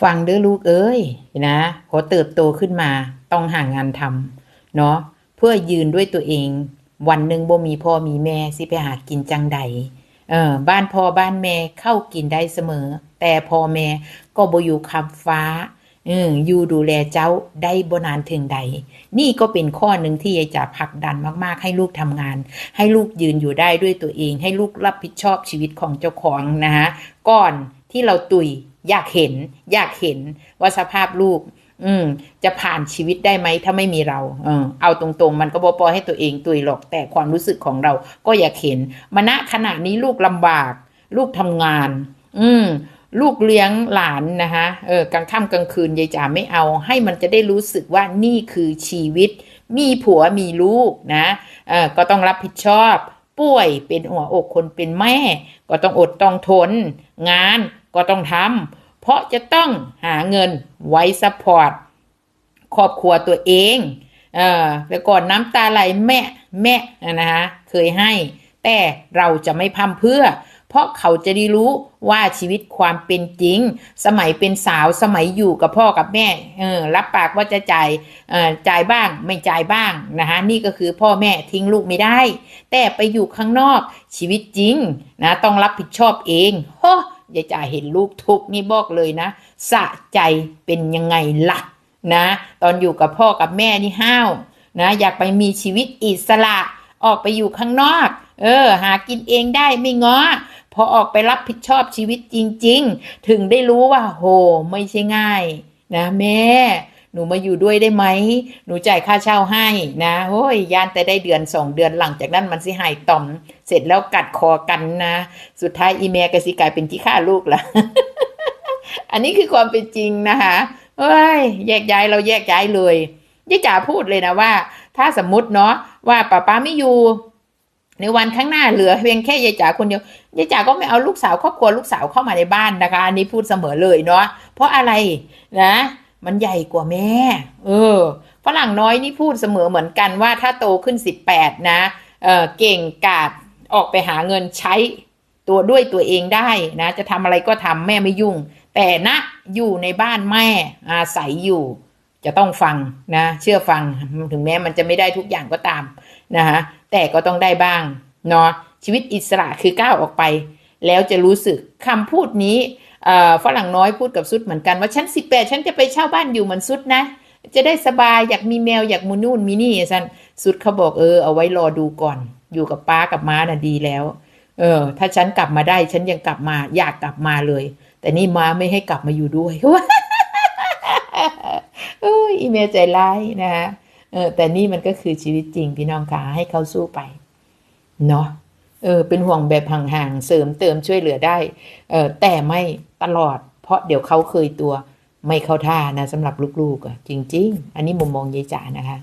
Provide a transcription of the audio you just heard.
ฟังเด้อลูกเอ้ยนะพอเติบโตขึ้นมาต้องหางานทำเนาะเพื่อยืนด้วยตัวเอง วันหนึ่งบ่มีพ่อมีแม่สิไปหากินจังใดเออบ้านพ่อบ้านแม่เข้ากินได้เสมอ แต่พ่อแม่ก็บ่อยู่คำฟ้าเอออยู่ดูแลเจ้าได้บ่นานถึงใด นี่ก็เป็นข้อหนึ่งที่ยายจะผลักดันมากๆ ให้ลูกทำงาน ให้ลูกยืนอยู่ได้ด้วยตัวเอง ให้ลูกรับผิดชอบชีวิตของเจ้าของนะฮะก่อนที่เราตุย อยากเห็น อยากเห็นว่าสภาพลูก อืม จะผ่านชีวิตได้ไหมถ้าไม่มีเรา เออ เอาตรงๆ มันก็บอปอให้ตัวเองตุยหรอกแต่ความรู้สึกของเราก็อยากเห็นมาณขณะนี้ลูกลำบาก ลูกทำงาน อืมลูกเลี้ยงหลานนะคะเออกลางค่ำกลางคืนยายจ๋าไม่เอา ให้มันจะได้รู้สึกว่านี่คือชีวิต มีผัวมีลูกนะเออก็ต้องรับผิดชอบ ป่วยเป็นหัวอกคนเป็นแม่ ก็ต้องอดต้องทน งานก็ต้องทำ ราะจะต้องหาเงินไว้ซัพพอร์ตครอบครัวตัวเองเออแล้วก่อนน้ำตาไหลแม่แม่นะคะเคยให้ แต่เราจะไม่พัมเพื่อ เพราะเขาจะได้รู้ว่าชีวิตความเป็นจริง สมัยเป็นสาวสมัยอยู่กับพ่อกับแม่เออรับปากว่าจะจ่ายเออจ่ายบ้างไม่จ่ายบ้างนะคะนี่ก็คือพ่อแม่ทิ้งลูกไม่ได้ แต่ไปอยู่ข้างนอกชีวิตจริงนะต้องรับผิดชอบเองโฮอ ย่าจ่าเห็นลูกทุกข์นี่บอกเลยนะ สะใจเป็นยังไงล่ะนะ ตอนอยู่กับพ่อกับแม่นี่ห้าวนะ อยากไปมีชีวิตอิสระ ออกไปอยู่ข้างนอก เออ หากินเองได้ไม่ง้อพอออกไปรับผิดชอบชีวิตจริง ๆ ถึงได้รู้ว่า โห ไม่ใช่ง่าย นะแม่ หนูมาอยู่ด้วยได้ไหม หนูจ่ายค่าเช่าให้นะโอ้ยยานแต่ได้เดือนสองเดือนหลังจากนั้นมันสิหายต่อม เสร็จแล้วกัดคอกันนะ สุดท้ายอีเมลก็สิกลายเป็นที่ฆ่าลูกละอันนี้คือความเป็นจริงนะคะเอ้ย แยกย้ายเราแยกย้ายเลยยายจ๋าพูดเลยนะว่า ถ้าสมมติเนาะว่าป้าป้าไม่อยู่ ในวันข้างหน้าเหลือเพียงแค่ยายจ๋าคนเดียวยายจ๋าก็ไม่เอาลูกสาวครอบครัวลูกสาวเข้ามาในบ้านนะคะ อันนี้พูดเสมอเลยเนาะเพราะอะไรนะ มันใหญ่กว่าแม่ เออ ฝรั่งน้อยนี่พูดเสมอเหมือนกันว่าถ้าโตขึ้นสิบแปดนะ เออเก่งกาดออกไปหาเงินใช้ตัวด้วยตัวเองได้นะ จะทำอะไรก็ทำแม่ไม่ยุ่ง แต่ณอยู่ในบ้านแม่อาศัยอยู่ จะต้องฟังนะ เชื่อฟังถึงแม้มันจะไม่ได้ทุกอย่างก็ตามนะคะแต่ก็ต้องได้บ้างเนาะชีวิตอิสระคือก้าวออกไป แล้วจะรู้สึกคำพูดนี้ ฝรั่งน้อยพูดกับซุดเหมือนกันว่าฉันสิบแปดฉันจะไปเช่าบ้านอยู่เหมือนซุดนะ จะได้สบายอยากมีแมวอยากมูนู่นมีนี่สันสุดเขาบอกเออเอาไว้รอดูก่อน อยู่กับป้ากับม้าน่ะดีแล้ว เออ ถ้าฉันกลับมาได้ ฉันยังกลับมาอยากกลับมาเลย แต่นี่ม้าไม่ให้กลับมาอยู่ด้วยโอ้ยอีเมลใจร้ายนะฮะเออแต่นี่มันก็คือชีวิตจริงพี่น้องคะให้เขาสู้ไป เนาะ เออเป็นห่วงแบบห่างๆเสริมเติมช่วยเหลือได้เออแต่ไม่ตลอด เพราะเดี๋ยวเขาเคยตัวไม่เข้าท่านะสำหรับลูกๆจริง ๆ อันนี้มุมมองยายจ๋านะคะ